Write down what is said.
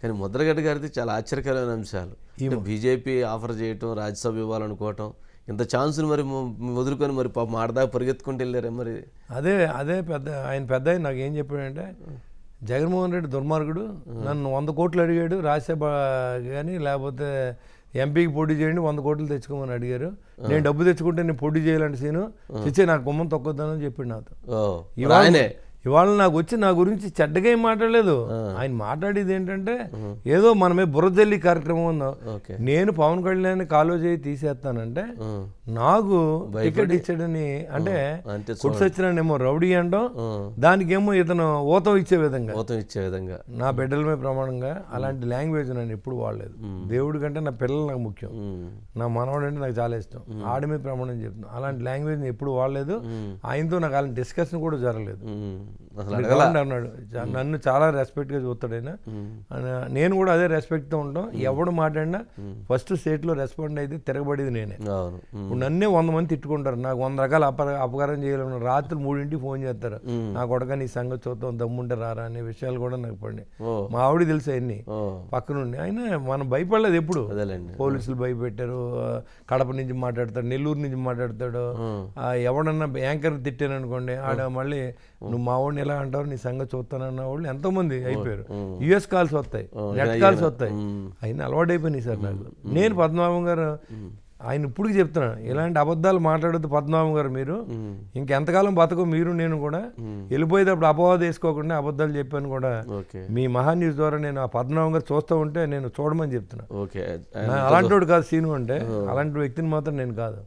కానీ ముద్రగడ్డ గారిది చాలా ఆశ్చర్యకరమైన అంశాలు. బీజేపీ ఆఫర్ చేయటం రాజ్యసభ ఇవ్వాలనుకోవటం ఇంత ఛాన్సులు మరి వదులుకొని మరి పాపం ఆడదాకా పరిగెత్తుకుంటూ వెళ్ళారే మరి? అదే అదే పెద్ద ఆయన పెద్ద ఆయన నాకు ఏం చెప్పాడంటే జగన్మోహన్ రెడ్డి దుర్మార్గుడు నన్ను వంద కోట్లు అడిగాడు రాజ్యసభ కానీ లేకపోతే ఎంపీకి పోటీ చేయండి వంద కోట్లు తెచ్చుకోమని అడిగారు. నేను డబ్బు తెచ్చుకుంటే నేను పోటీ చేయాలంటే సీను తెచ్చే నాకు గుమ్మం తొక్కొద్దానని చెప్పాడు నాతో. ఇవాళ నాకు వచ్చి నా గురించి చెడ్డగా ఏం మాట్లాడలేదు. ఆయన మాట్లాడేది ఏంటంటే ఏదో మనమే బుర్రజల్లి కార్యక్రమం ఉందో నేను పవన్ కళ్యాణ్ కాలో చేయి తీసేస్తానంటే నాకు టికెట్ ఇచ్చాడని అంటే కుట్సొచ్చినేమో రౌడీ అంటాం. ఉం. దానికేమో ఇతను ఊతం ఇచ్చే విధంగా. మొత్తం ఇచ్చే విధంగా. నా బిడ్డల మీద ప్రమాణంగా అలాంటి లాంగ్వేజ్ నేను ఎప్పుడు వాడలేదు. దేవుడి కంటే నా పిల్లలు నాకు ముఖ్యం. నా మనవాడు అంటే నాకు చాలా ఇష్టం. ఆడి మీద ప్రమాణం చెప్తున్నాను అలాంటి లాంగ్వేజ్ ఎప్పుడు వాడలేదు. ఆయనతో నాకు అలాంటి డిస్కషన్ కూడా జరగలేదు. అన్నాడు. నన్ను చాలా రెస్పెక్ట్గా చూస్తాడు ఆయన. నేను కూడా అదే రెస్పెక్ట్తో ఉంటాం. ఎవడు మాట్లాడినా ఫస్ట్ స్టేట్లో రెస్పాండ్ అయితే తిరగబడేది నేనే. ఇప్పుడు నన్నే వంద మంది తిట్టుకుంటారు. నాకు వంద రకాల అప అపకారం చేయాలని రాత్రి మూడింటికి ఫోన్ చేస్తారు. నా కొడక నీ సంగతి చూద్దాం దమ్ముంటే రారా అనే విషయాలు కూడా నాకు పడినాయి. మా ఆవిడ తెలుసు అవన్నీ. ఓ. పక్కనుండి అయినా మనం భయపడలేదు ఎప్పుడు. పోలీసులు భయపెట్టారు. కడప నుంచి మాట్లాడతాడు నెల్లూరు నుంచి మాట్లాడతాడు. ఎవడన్నా యాంకర్ తిట్టాను అనుకోండి ఆడ మళ్ళీ నువ్వు మా వాడిని ఎలా అంటావు నీ సంగతి చూస్తానన్న వాళ్ళు ఎంతో మంది అయిపోయారు. యుఎస్ కాల్స్ వస్తాయి నెట్ కాల్స్ వస్తాయి. అయినా అలవాటు అయిపోయినాయి సార్ నాకు. నేను పద్మనాభం గారు ఆయన ఇప్పుడు చెప్తున్నాను ఇలాంటి అబద్ధాలు మాట్లాడొద్దు పద్మనాభం గారు మీరు. ఇంకెంతకాలం బతకో మీరు నేను కూడా. వెళ్ళిపోయేటప్పుడు అపవాదం వేసుకోకుండా అబద్ధాలు చెప్పాను కూడా. మీ మహా న్యూస్ ద్వారా నేను ఆ పద్మనాభం గారు చూస్తూ ఉంటే నేను చూడమని చెప్తున్నా. ఓకే. నా అలాంటి వాడు కాదు సీను అంటే అలాంటి వ్యక్తిని మాత్రం నేను కాదు.